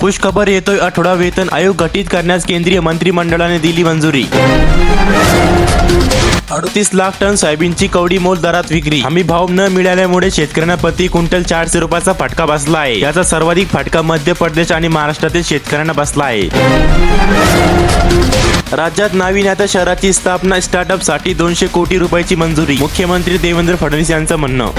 खुशखबर येतोय आठवडा वेतन आयोग गठीत करण्यास केंद्रीय मंत्रिमंडळाने दिली मंजुरी. अडतीस लाख टन सोयाबीनची कवडी मोल दरात विक्री. हमी भाव न मिळाल्यामुळे शेतकऱ्यांना प्रति क्विंटल चारशे रुपयाचा फटका बसला आहे याचा सर्वाधिक फटका मध्य प्रदेश आणि महाराष्ट्रातील शेतकऱ्यांना बसला आहे राज्यात नाविन्यात शहराची स्थापना स्टार्टअपसाठी दोनशे कोटी रुपयाची मंजुरी. मुख्यमंत्री देवेंद्र फडणवीस यांचं म्हणणं.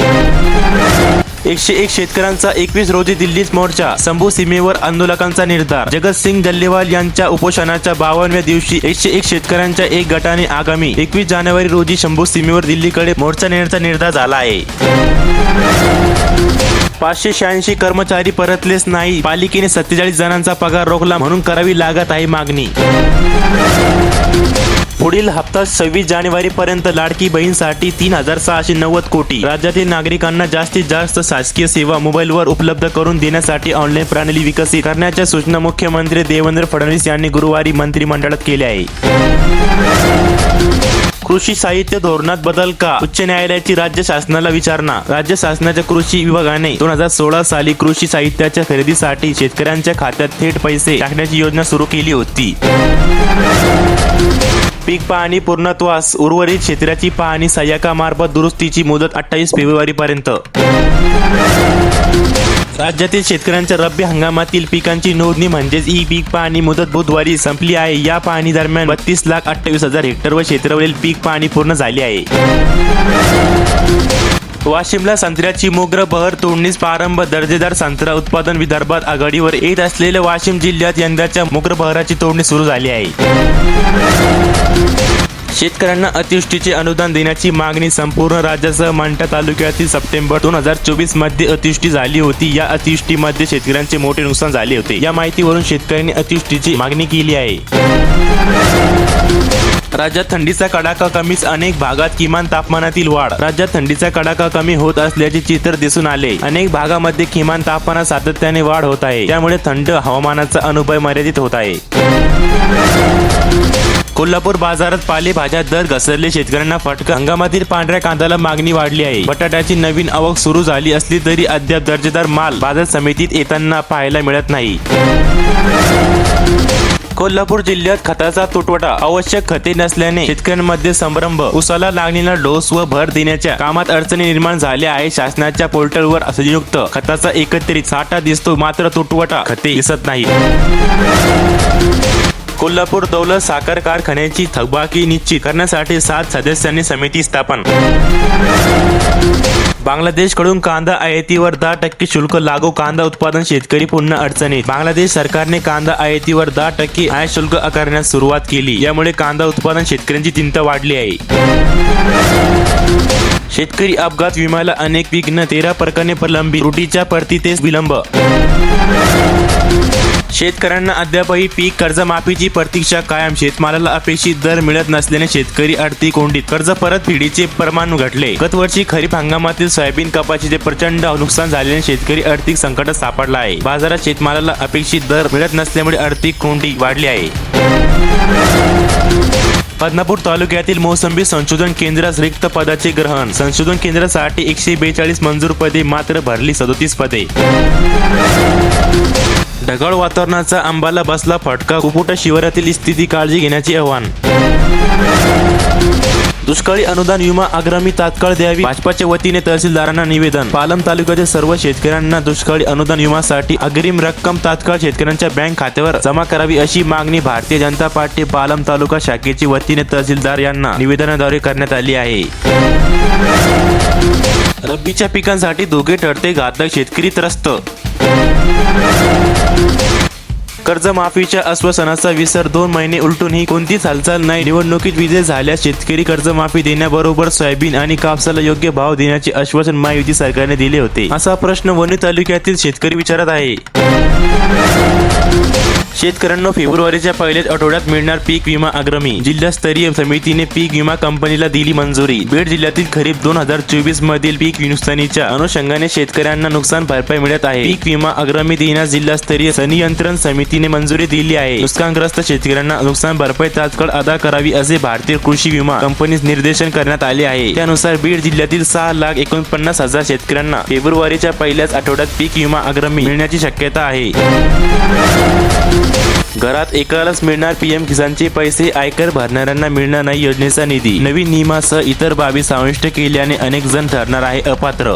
एकशे एक शेतकऱ्यांचा एकवीस रोजी दिल्लीत मोर्चा शंभू सीमेवर आंदोलकांचा निर्धार जगतसिंग जल्लेवाल यांच्या उपोषणाच्या बावनव्या दिवशी एकशे एक शेतकऱ्यांच्या एक गटाने आगामी एकवीस जानेवारी रोजी शंभू सीमेवर दिल्लीकडे मोर्चा नेण्याचा निर्धार झाला आहे. पाचशे शहाऐंशी कर्मचारी परतलेच नाही पालिकेने सत्तेचाळीस जणांचा पगार रोखला म्हणून करावी लागत आहे मागणी. पुढील हप्ता सव्वीस जानेवारी पर्यंत लाडकी बहीणसाठी तीन हजार सहाशे नव्वद कोटी. राज्यातील नागरिकांना जास्तीत जास्त शासकीय सेवा मोबाईलवर उपलब्ध करून देण्यासाठी ऑनलाईन प्रणाली विकसित करण्याच्या सूचना मुख्यमंत्री देवेंद्र फडणवीस यांनी गुरुवारी मंत्रिमंडळात केल्या आहे कृषी साहित्य धोरणात बदल का? उच्च न्यायालयाची राज्य शासनाला विचारणा. राज्य शासनाच्या कृषी विभागाने दोन हजार सोळा साली कृषी साहित्याच्या खरेदीसाठी शेतकऱ्यांच्या खात्यात थेट पैसे टाकण्याची योजना सुरू केली होती. पीक पाहणी पूर्णत्वास उर्वरित क्षेत्राची पाहणी सहाय्यकामार्फत दुरुस्तीची मुदत अठ्ठावीस फेब्रुवारी पर्यंत राज्यातील शेतकऱ्यांच्या रब्बी हंगामातील पिकांची नोंदणी म्हणजेच ई पीक पाहणी मुदत बुधवारी संपली आहे. या पाहणी दरम्यान बत्तीस लाख अठ्ठावीस हजार हेक्टर व क्षेत्रावरील पीक पाहणी पूर्ण झाली आहे. वाशिमला संत्र्याची मोग्र बहर तोडणीस प्रारंभ. दर्जेदार संत्रा उत्पादन विदर्भात आघाडीवर येत असलेल्या वाशिम जिल्ह्यात यंदाच्या मोग्र बहराची तोडणी सुरू झाली आहे. शेतकऱ्यांना अतिवृष्टीचे अनुदान देण्याची मागणी संपूर्ण राज्यासह मांडा तालुक्यातील सप्टेंबर दोन हजार चोवीसमध्ये अतिवृष्टी झाली होती. या अतिवृष्टीमध्ये शेतकऱ्यांचे मोठे नुकसान झाले होते. या माहितीवरून शेतकऱ्यांनी अतिवृष्टीची मागणी केली आहे. राज्यात थंडीचा कडाका कमीच अनेक भागात किमान तापमानातील वाढ. राज्यात थंडीचा कडाका कमी होत असल्याचे चित्र दिसून आले. अनेक भागामध्ये किमान तापमानात सातत्याने वाढ होत आहे. त्यामुळे थंड हवामानाचा अनुभव मर्यादित होत आहे. कोल्हापूर बाजारात पालेभाज्या दर घसरले. शेतकऱ्यांना फटका. हंगामातील पांढऱ्या कांद्याला मागणी वाढली आहे. बटाट्याची नवीन आवक सुरू झाली असली तरी अद्याप दर्जेदार माल बाजार समितीत येताना पाहायला मिळत नाही. कोल्हापूर जिल्ह्यात खताचा तुटवडा आवश्यक खते नसल्याने शेतकऱ्यांमध्ये संभ्रम. उसाला लागलेला डोस व भर देण्याच्या कामात अडचणी निर्माण झाल्या आहे. शासनाच्या पोर्टलवर संयुक्त खताचा एकत्रित साठा दिसतो मात्र तुटवडा खते दिसत नाही. कोल्हापूर दौलत साखर कारखान्याची थकबाकी निश्चित करण्यासाठी सात सदस्यांनी समिती स्थापन. बांगलादेशकडून कांदा आयातीवर दहा टक्के शुल्क लागू कांदा उत्पादन शेतकरी पुन्हा अडचणीत. बांगलादेश सरकारने कांदा आयातीवर दहा टक्के आयात शुल्क आकारण्यास सुरुवात केली. यामुळे कांदा उत्पादन शेतकऱ्यांची चिंता वाढली आहे. शेतकरी अपघात विम्याला अनेक विघ्न तेरा प्रकरणे प्रलंबित. त्रुटीच्या परतीतेस विलंब. शेतकऱ्यांना अद्यापही पीक कर्जमाफीची प्रतीक्षा कायम शेतमालाला अपेक्षित दर मिळत नसल्याने शेतकरी आर्थिक कोंडीत कर्ज परतफेडीचे प्रमाण घटले. गतवर्षी खरीप हंगामातील सोयाबीन कपाशीचे प्रचंड नुकसान झाल्याने शेतकरी आर्थिक संकटात सापडला आहे. बाजारात शेतमालाला अपेक्षित दर मिळत नसल्यामुळे आर्थिक कोंडी वाढली आहे. बदनापूर तालुक्यातील मोसंबी संशोधन केंद्रास रिक्त पदाचे ग्रहण. संशोधन केंद्रासाठी एकशे बेचाळीस मंजूर पदे मात्र भरली सदोतीस पदे. ढगाळ वातावरणाचा आंबाला बसला फटका कुपुटा शिवारातील स्थिती काळजी घेण्याचे आवाहन. दुष्काळी अनुदान विमा आग्रामी तात्काळ द्यावी भाजपाच्या वतीने तहसीलदारांना निवेदन. पालम तालुक्यातील सर्व शेतकऱ्यांना दुष्काळी अनुदान विमासाठी अग्रिम रक्कम तात्काळ शेतकऱ्यांच्या बँक खात्यावर जमा करावी अशी मागणी भारतीय जनता पार्टी पालम तालुका शाखेची वतीने तहसीलदार यांना निवेदनाद्वारे करण्यात आली आहे. रब्बीच्या पिकांसाठी धोके ठरते घातक शेतकरी त्रस्त. कर्जमाफीच्या आश्वासनाचा विसर दोन महिने उलटूनही कोणतीच हालचाल नाही. निवडणुकीत विजय झाल्यास शेतकरी कर्जमाफी देण्याबरोबर सोयाबीन आणि कापसाला योग्य भाव देण्याचे आश्वासन महायुती सरकारने दिले होते. असा प्रश्न वणी तालुक्यातील शेतकरी विचारत आहे. शेतकऱ्यांना फेब्रुवारीच्या पहिल्याच आठवड्यात मिळणार पीक विमा आग्रमी. जिल्हास्तरीय समितीने पीक विमा कंपनीला दिली मंजुरी. बीड जिल्ह्यातील खरीप दोन हजार चोवीस मधील पीक नुकसानीच्या अनुषंगाने शेतकऱ्यांना नुकसान भरपाई मिळत आहे. पीक विमा आग्रमी देण्यास जिल्हास्तरीय संनियंत्रण समितीने मंजुरी दिली आहे. नुकसानग्रस्त शेतकऱ्यांना नुकसान भरपाई तात्काळ अदा करावी असे भारतीय कृषी विमा कंपनीस निर्देशन करण्यात आले आहे. त्यानुसार बीड जिल्ह्यातील सहा लाख एकोणपन्नास हजार शेतकऱ्यांना फेब्रुवारीच्या पहिल्याच आठवड्यात पीक विमा आग्रमी मिळण्याची शक्यता आहे. घरात एकालाच मिळणार पीएम किसानचे पैसे आयकर भरणाऱ्यांना मिळणार नाही योजनेचा निधी. नवीन नियमासह इतर बाबी समाविष्ट केल्याने अनेक जण ठरणार आहे अपात्र.